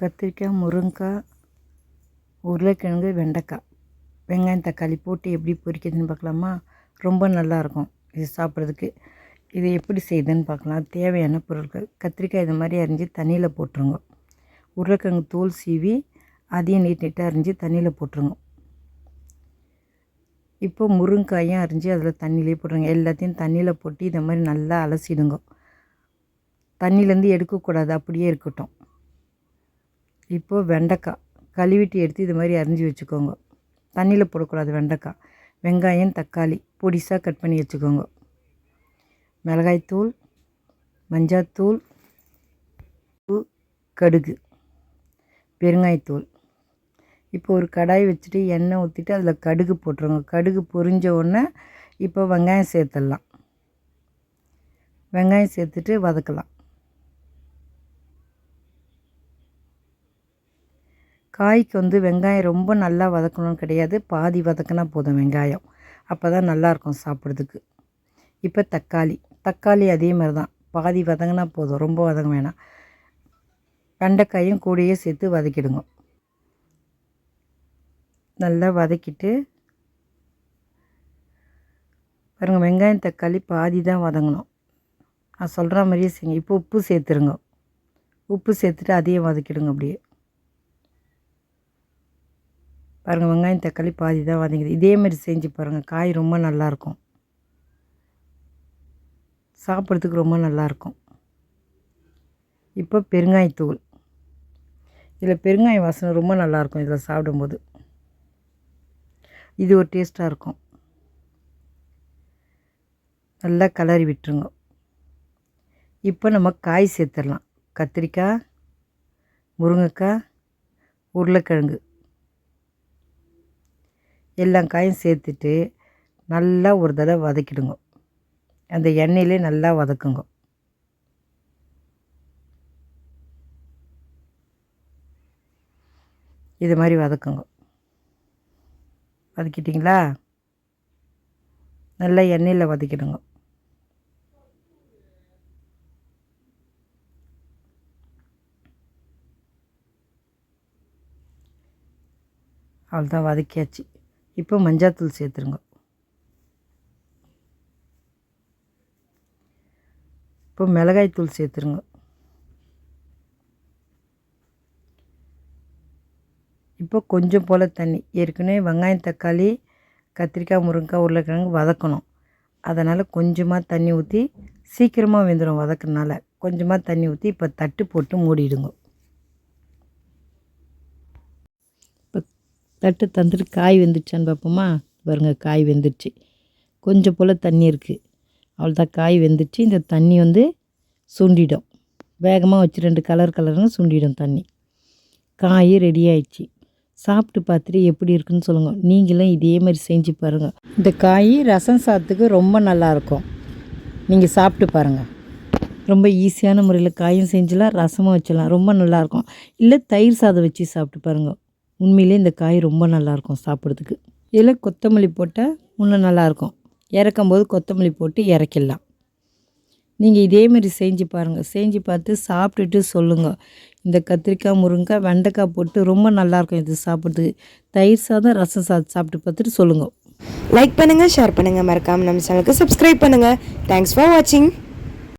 கத்திரிக்காய் முருங்கைக்காய் உருளைக்கிழங்கு வெண்டைக்காய். வெங்காயம் தக்காளி போட்டு எப்படி பொரிக்கிறதுன்னு பார்க்கலாமா? ரொம்ப நல்லாயிருக்கும் இது சாப்பிட்றதுக்கு. இது எப்படி செய்யுதுன்னு பார்க்கலாம். தேவையான பொருட்கள். கத்திரிக்காய் இது மாதிரி அரிஞ்சு தண்ணியில் போட்டுருங்க. உருளைக்கிழங்கு தோல் சீவி அதையும் நீட் நீட்டாக அரிஞ்சு தண்ணியில் போட்டுருங்க. இப்போ முருங்காயும் அரிஞ்சு அதில் தண்ணியிலே போட்டுருங்க. எல்லாத்தையும் தண்ணியில் போட்டு இதை மாதிரி நல்லா அலசிடுங்க. தண்ணியிலேருந்து எடுக்கக்கூடாது. அப்படியே இருக்கட்டும். இப்போது வெண்டைக்காய் கழுவிட்டு எடுத்து இது மாதிரி அரிஞ்சு வச்சுக்கோங்க. தண்ணியில் போடக்கூடாது வெண்டைக்காய் வெங்காயம் தக்காளி பொடிசாக கட் பண்ணி வச்சுக்கோங்க. மிளகாய்த்தூள் மஞ்சாத்தூள் உப்பு கடுகு பெருங்காயத்தூள் இப்போ ஒரு கடாய் வச்சுட்டு எண்ணெய் ஊற்றிட்டு அதில் கடுகு போட்டுருங்க. கடுகு பொரிஞ்ச உடனே இப்போ வெங்காயம் சேர்த்துடலாம். வெங்காயம் சேர்த்துட்டு வதக்கலாம். காய்க்கு வந்து வெங்காயம் ரொம்ப நல்லா வதக்கணும்னு கிடையாது. பாதி வதக்கினா போதும் வெங்காயம். அப்போ தான் நல்லாயிருக்கும் சாப்பிட்றதுக்கு. இப்போ தக்காளி. தக்காளி அதே மாதிரி தான். பாதி வதங்கினா போதும். ரொம்ப வதங்க வேணாம். வெண்டைக்காயும் கூடயே சேர்த்து வதக்கிடுங்க. நல்லா வதக்கிட்டு பாருங்கள் வெங்காயம் தக்காளி பாதி தான் வதங்கணும். நான் சொல்கிற மாதிரியே செய்யுங்க. இப்போ உப்பு சேர்த்துருங்க. உப்பு சேர்த்துட்டு அதையும் வதக்கிடுங்க அப்படியே. பாருங்கள் வெங்காயம் தக்காளி பாதி தான் வதங்கிது. இதே மாதிரி செஞ்சு பாருங்கள் காய் ரொம்ப நல்லாயிருக்கும் சாப்பிட்றதுக்கு ரொம்ப நல்லாயிருக்கும் இப்போ பெருங்காயத்தூள். இதில் பெருங்காய வாசனை ரொம்ப நல்லாயிருக்கும் இதில் சாப்பிடும்போது. இது ஒரு டேஸ்ட்டாக இருக்கும். நல்லா கலரி விட்டுருங்க. இப்போ நம்ம காய் சேர்த்துடலாம். கத்திரிக்காய் முருங்கைக்காய் உருளைக்கிழங்கு. எல்லா காயும் சேர்த்துட்டு நல்லா ஒரு தடவை வதக்கிடுங்க. அந்த எண்ணெயிலே நல்லா வதக்குங்க. இது மாதிரி வதக்குங்க. வதக்கிட்டிங்களா? நல்லா எண்ணெயில் வதக்கிடுங்க. அவ்வளோதான் வதக்கியாச்சு. இப்போ மஞ்சாத்தூள் சேர்த்துருங்க. இப்போ மிளகாய் தூள் சேர்த்துருங்க. இப்போ கொஞ்சம் போல் தண்ணி. ஏற்கனவே வெங்காயம் தக்காளி கத்திரிக்காய் முருங்கைக்காய் உருளைக்கிழங்கு வதக்கணும். அதனால் கொஞ்சமாக தண்ணி ஊற்றி சீக்கிரமாக வெந்துடும் வதக்குறதுனால. கொஞ்சமாக தண்ணி ஊற்றி இப்போ தட்டு போட்டு மூடிடுங்க. தட்டு தந்துட்டு காய் வெந்துருச்சான்னு பார்ப்போமா? பாருங்க காய் வெந்துடுச்சு கொஞ்சம் போல் தண்ணி இருக்குது அவ்வளோதான் காய் வெந்துருச்சு இந்த தண்ணி வந்து சுண்டிடும். வேகமாக வச்சு ரெண்டு கலர் கலர்னு சுண்டிடும் தண்ணி. காய் ரெடி ஆயிடுச்சு. சாப்பிட்டு பார்த்துட்டு எப்படி இருக்குன்னு சொல்லுங்கள் நீங்களும் இதே மாதிரி செஞ்சு பாருங்கள் இந்த காய் ரசம் சாதத்துக்கு ரொம்ப நல்லாயிருக்கும் நீங்கள் சாப்பிட்டு பாருங்கள் ரொம்ப ஈஸியான முறையில் காயும் செஞ்சலாம் ரசமும் வச்சிடலாம். ரொம்ப நல்லாயிருக்கும் இல்லை தயிர் சாதம் வச்சு சாப்பிட்டு பாருங்கள் உண்மையிலே இந்த காய் ரொம்ப நல்லாயிருக்கும் சாப்பிட்றதுக்கு. இதில் கொத்தமல்லி போட்டால் இன்னும் நல்லாயிருக்கும். இறக்கும்போது கொத்தமல்லி போட்டு இறக்கிடலாம். நீங்கள் இதேமாரி செஞ்சு பாருங்கள் செஞ்சு பார்த்து சாப்பிட்டுட்டு சொல்லுங்கள் இந்த கத்திரிக்காய் முருங்கைக்காய் வெண்டைக்காய் போட்டு ரொம்ப நல்லாயிருக்கும் இது சாப்பிட்றதுக்கு. தயிர் சாதம் ரசம் சாதம் சாப்பிட்டு பார்த்துட்டு சொல்லுங்கள் லைக் பண்ணுங்கள் ஷேர் பண்ணுங்கள் மறக்காமல் நம்ம சேனலுக்கு சப்ஸ்கிரைப் பண்ணுங்கள் தேங்க்ஸ் ஃபார் வாட்சிங்